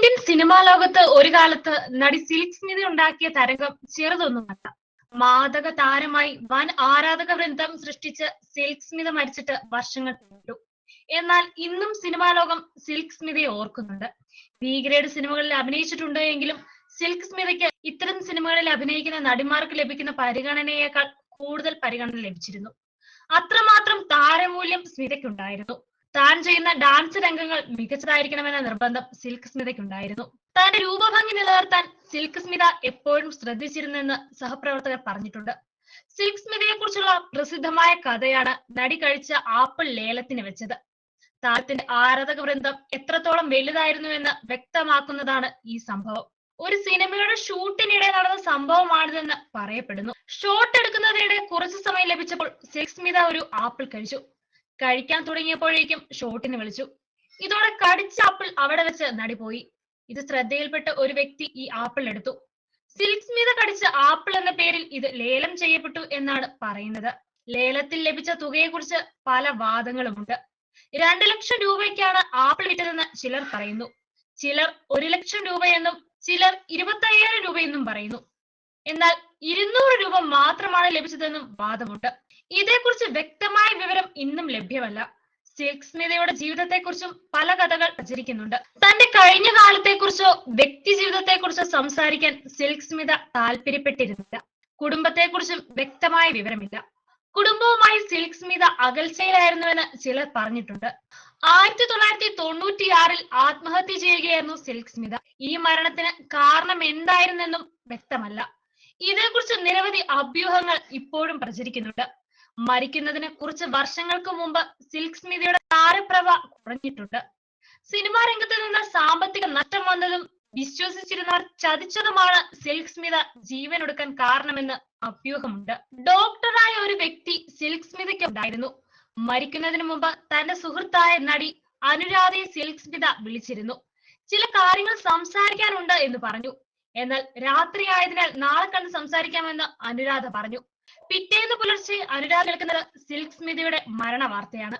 Indian cinema ലോകത്ത് ഒരു കാലത്ത് നടി സിൽക്ക് സ്മിത ഉണ്ടാക്കിയ തരംഗം ചെറുതൊന്നുമല്ല. മാതക താരമായി വൻ ആരാധക വൃന്ദം സൃഷ്ടിച്ച് സിൽക്ക് സ്മിത മരിച്ചിട്ട് വർഷങ്ങൾ പിന്നിട്ടു എന്നാൽ ഇന്നും സിനിമാ ലോകം സിൽക്ക് സ്മിതയെ ഓർക്കുന്നുണ്ട്. ബി ഗ്രേഡ് സിനിമകളിൽ അഭിനയിച്ചിട്ടുണ്ട് എങ്കിലും സിൽക്ക് സ്മിതയ്ക്ക് ഇത്തരം സിനിമകളിൽ അഭിനയിക്കുന്ന നടിമാർക്ക് ലഭിക്കുന്ന പരിഗണനയേക്കാൾ കൂടുതൽ പരിഗണന ലഭിച്ചിരുന്നു. അത്രമാത്രം താരമൂല്യം സ്മിതയ്ക്കുണ്ടായിരുന്നു. താൻ ചെയ്യുന്ന ഡാൻസ് രംഗങ്ങൾ മികച്ചതായിരിക്കണമെന്ന നിർബന്ധം സിൽക്ക് സ്മിതയ്ക്കുണ്ടായിരുന്നു. തന്റെ രൂപഭംഗി നിലനിർത്താൻ സിൽക്ക് സ്മിത എപ്പോഴും ശ്രദ്ധിച്ചിരുന്നെന്ന് സഹപ്രവർത്തകർ പറഞ്ഞിട്ടുണ്ട്. സിൽക്ക് സ്മിതയെ കുറിച്ചുള്ള പ്രസിദ്ധമായ കഥയാണ് നടി കഴിച്ച ആപ്പിൾ ലേലത്തിന് വെച്ചത്. താരത്തിന്റെ ആരാധക വൃന്ദം എത്രത്തോളം വലുതായിരുന്നു എന്ന് വ്യക്തമാക്കുന്നതാണ് ഈ സംഭവം. ഒരു സിനിമയുടെ ഷൂട്ടിനിടെ നടന്ന സംഭവമാണിതെന്ന് പറയപ്പെടുന്നു. ഷോട്ട് എടുക്കുന്നതിനിടെ കുറച്ചു സമയം ലഭിച്ചപ്പോൾ സിൽക്ക് സ്മിത ഒരു ആപ്പിൾ കഴിച്ചു. കഴിക്കാൻ തുടങ്ങിയപ്പോഴേക്കും ഷോട്ടിന് വിളിച്ചു. ഇതോടെ കടിച്ച ആപ്പിൾ അവിടെ വെച്ച് നടി ഇത് ശ്രദ്ധയിൽപ്പെട്ട ഒരു വ്യക്തി ഈ ആപ്പിൾ എടുത്തു. സിൽക്സ് സ്മിത കടിച്ച ആപ്പിൾ എന്ന പേരിൽ ഇത് ലേലം ചെയ്യപ്പെട്ടു എന്നാണ് പറയുന്നത്. ലേലത്തിൽ ലഭിച്ച തുകയെക്കുറിച്ച് പല വാദങ്ങളുമുണ്ട്. രണ്ടു ലക്ഷം രൂപയ്ക്കാണ് ആപ്പിൾ വിറ്റതെന്ന് ചിലർ പറയുന്നു. ചിലർ ഒരു ലക്ഷം രൂപയെന്നും ചിലർ ഇരുപത്തയ്യായിരം രൂപയെന്നും പറയുന്നു. എന്നാൽ ഇരുന്നൂറ് രൂപ മാത്രമാണ് ലഭിച്ചതെന്നും വാദമുണ്ട്. ഇതേക്കുറിച്ച് വ്യക്തമായ വിവരം ഇന്നും ലഭ്യമല്ല. സിൽക്സ്മിതയുടെ ജീവിതത്തെക്കുറിച്ചും പല കഥകൾ പ്രചരിക്കുന്നുണ്ട്. തന്റെ കഴിഞ്ഞ കാലത്തെക്കുറിച്ചോ വ്യക്തി ജീവിതത്തെക്കുറിച്ചോ സംസാരിക്കാൻ സിൽക്സ്മിത താല്പര്യപ്പെട്ടിരുന്നില്ല. കുടുംബത്തെക്കുറിച്ചും വ്യക്തമായ വിവരമില്ല. കുടുംബവുമായി സിൽക്സ്മിത അകൽച്ചയിലായിരുന്നുവെന്ന് ചിലർ പറഞ്ഞിട്ടുണ്ട്. ആയിരത്തി തൊള്ളായിരത്തി തൊണ്ണൂറ്റിയാറിൽ ആത്മഹത്യ ചെയ്യുകയായിരുന്നു സിൽക്സ്മിത. ഈ മരണത്തിന് കാരണം എന്തായിരുന്നെന്നും വ്യക്തമല്ല. ഇതേക്കുറിച്ച് നിരവധി അഭ്യൂഹങ്ങൾ ഇപ്പോഴും പ്രചരിക്കുന്നുണ്ട്. മരിക്കുന്നതിന് കുറച്ച് വർഷങ്ങൾക്ക് മുമ്പ് സിൽക്ക് സ്മിതയുടെ താരപ്രഭ കുറഞ്ഞിട്ടുണ്ട്. സിനിമാ രംഗത്ത് നിന്ന് സാമ്പത്തിക നഷ്ടം വന്നതും വിശ്വസിച്ചിരുന്നവർ ചതിച്ചതുമാണ് സിൽക്ക് സ്മിത ജീവനൊടുക്കാൻ കാരണമെന്ന് അഭ്യൂഹമുണ്ട്. ഡോക്ടറായ ഒരു വ്യക്തി സിൽക്ക് സ്മിതയ്ക്ക് ഉണ്ടായിരുന്നു. മരിക്കുന്നതിന് മുമ്പ് തന്റെ സുഹൃത്തായ നടി അനുരാധയെ സിൽക്ക് സ്മിത വിളിച്ചിരുന്നു. ചില കാര്യങ്ങൾ സംസാരിക്കാനുണ്ട് എന്ന് പറഞ്ഞു. എന്നാൽ രാത്രിയായതിനാൽ നാളെ കണ്ട് സംസാരിക്കാമെന്ന് അനുരാധ പറഞ്ഞു. പിറ്റേന്ന് പുലർച്ചെ അനുരാധ കേൾക്കുന്നത് സിൽക്ക് സ്മിതയുടെ മരണ വാർത്തയാണ്